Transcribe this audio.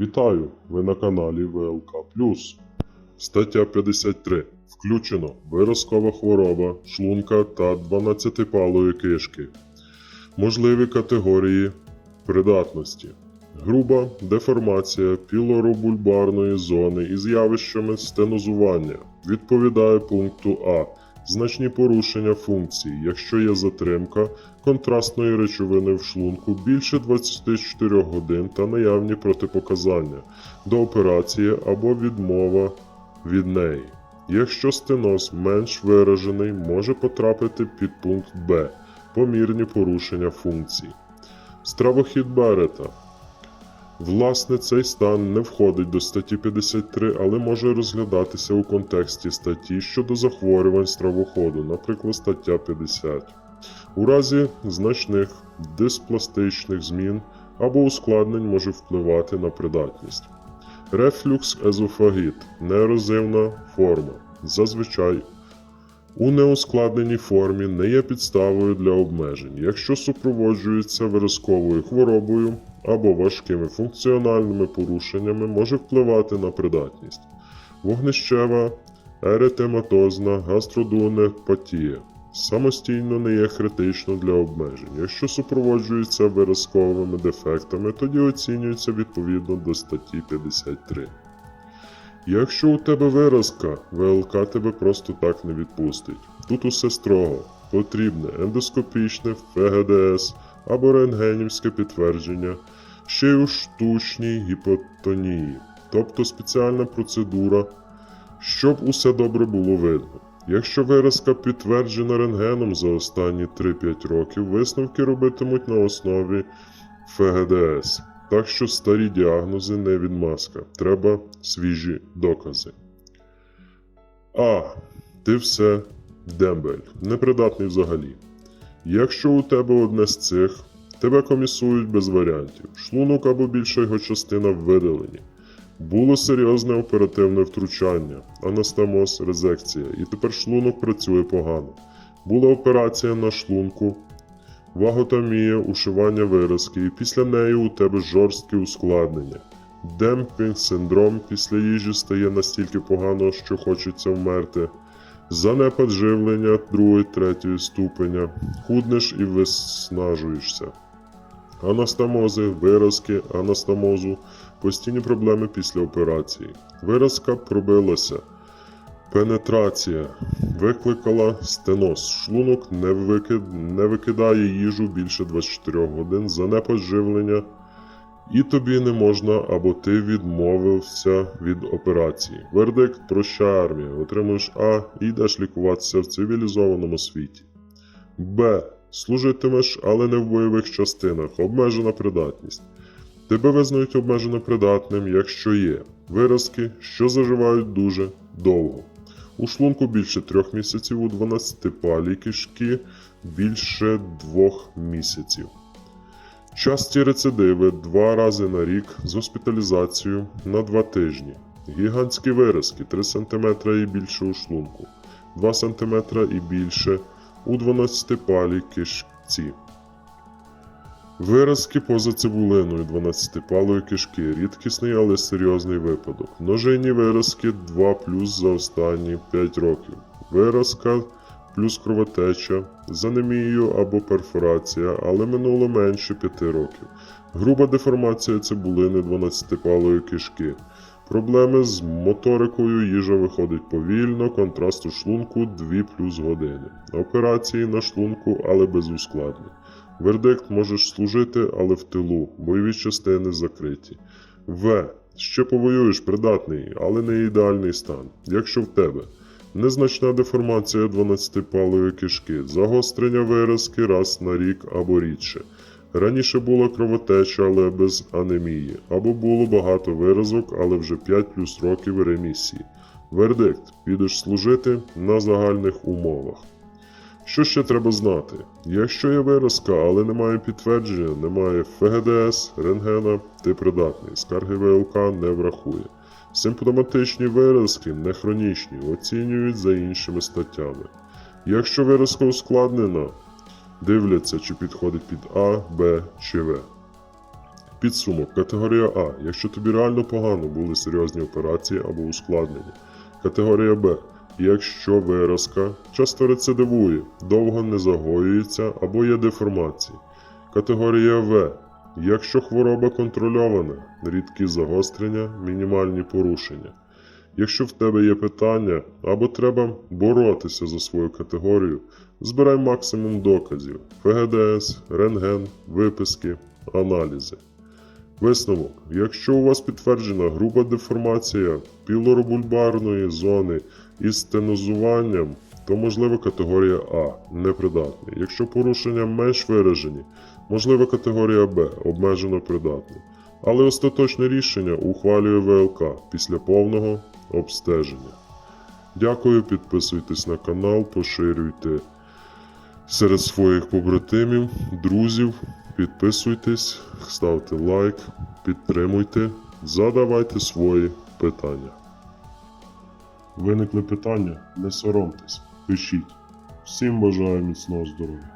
Вітаю! Ви на каналі ВЛК Стаття 53. Включено виразкова хвороба, шлунка та 12-палої кишки. Можливі категорії придатності. Груба деформація пілоробульбарної зони із явищами стенозування відповідає пункту А. Значні порушення функцій, якщо є затримка контрастної речовини в шлунку більше 24 годин та наявні протипоказання до операції або відмова від неї. Якщо стеноз менш виражений, може потрапити під пункт Б помірні порушення функцій. Стравохід Берета Власне, цей стан не входить до статті 53, але може розглядатися у контексті статті щодо захворювань стравоходу, наприклад, стаття 50. У разі значних диспластичних змін або ускладнень може впливати на придатність. Рефлюкс езофагіт неерозивна форма. Зазвичай у неускладненій формі не є підставою для обмежень, якщо супроводжується виразковою хворобою або важкими функціональними порушеннями, може впливати на придатність. Вогнищева еретематозна гастродуонепатія самостійно не є критично для обмежень. Якщо супроводжується виразковими дефектами, тоді оцінюється відповідно до статті 53. Якщо у тебе виразка, ВЛК тебе просто так не відпустить. Тут усе строго. Потрібне ендоскопічне ФГДС або рентгенівське підтвердження, ще й у штучній гіпотонії, тобто спеціальна процедура, щоб усе добре було видно. Якщо виразка підтверджена рентгеном за останні 3-5 років, висновки робитимуть на основі ФГДС. Так що старі діагнози не відмазка. Треба свіжі докази. А. Ти все дембель, непридатний взагалі. Якщо у тебе одне з цих, тебе комісують без варіантів. Шлунок або більша його частина видалені. Було серйозне оперативне втручання, анастомоз, резекція, і тепер шлунок працює погано. Була операція на шлунку, ваготомія, ушивання виразки, і після неї у тебе жорсткі ускладнення. Демпінг синдром після їжі стає настільки погано, що хочеться вмерти. Занепад живлення 2-3 ступеня, худнеш і виснажуєшся. Анастомози, виразки, анастомозу, постійні проблеми після операції. Виразка пробилася. Пенетрація викликала стеноз. Шлунок не, викид... не викидає їжу більше 24 годин, занепад живлення, і тобі не можна або ти відмовився від операції. Вердикт прощай армія, отримуєш А йдеш лікуватися в цивілізованому світі. Б. Служитимеш, але не в бойових частинах. Обмежена придатність. Тебе визнають обмежено придатним, якщо є виразки, що заживають дуже довго. У шлунку більше трьох місяців, у 12 палій кишки більше двох місяців. Часті рецидиви два рази на рік з госпіталізацією на 2 тижні. Гігантські виразки 3 см і більше у шлунку, 2 см і більше у 12 палій кишці. Виразки поза цибулиною 12-палої кишки. Рідкісний, але серйозний випадок. Множинні виразки 2 плюс за останні 5 років. Виразка плюс кровотеча з анемією або перфорація, але минуло менше 5 років. Груба деформація цибулини 12-палої кишки. Проблеми з моторикою їжа виходить повільно, контраст у шлунку 2 плюс години. Операції на шлунку, але без ускладнень. Вердикт можеш служити, але в тилу, бойові частини закриті. В. Ще повоюєш придатний, але не ідеальний стан. Якщо в тебе незначна деформація 12-палої кишки, загострення виразки раз на рік або рідше. Раніше була кровотеча, але без анемії, або було багато виразок, але вже 5 плюс років ремісії. Вердикт підеш служити на загальних умовах. Що ще треба знати? Якщо є виразка, але немає підтвердження, немає ФГДС, рентгена, ти придатний, скарги ВЛК не врахує. Симптоматичні виразки, не хронічні, оцінюють за іншими статтями. Якщо виразка ускладнена, дивляться, чи підходить під А, Б чи В. Підсумок. Категорія А. Якщо тобі реально погано були серйозні операції або ускладнення. Категорія Б. Якщо виразка часто рецидивує, довго не загоюється або є деформації. Категорія В. Якщо хвороба контрольована, рідкі загострення, мінімальні порушення. Якщо в тебе є питання або треба боротися за свою категорію, збирай максимум доказів: ФГДС, рентген, виписки, аналізи. Висновок. Якщо у вас підтверджена груба деформація пілоробульбарної зони із стенозуванням, то можлива категорія А непридатний. Якщо порушення менш виражені, можлива категорія Б обмежено придатний. Але остаточне рішення ухвалює ВЛК після повного обстеження. Дякую, підписуйтесь на канал, поширюйте серед своїх побратимів, друзів. Підписуйтесь, ставте лайк, підтримуйте, задавайте свої питання. Виникли питання? Не соромтесь, пишіть. Всім бажаю міцного здоров'я.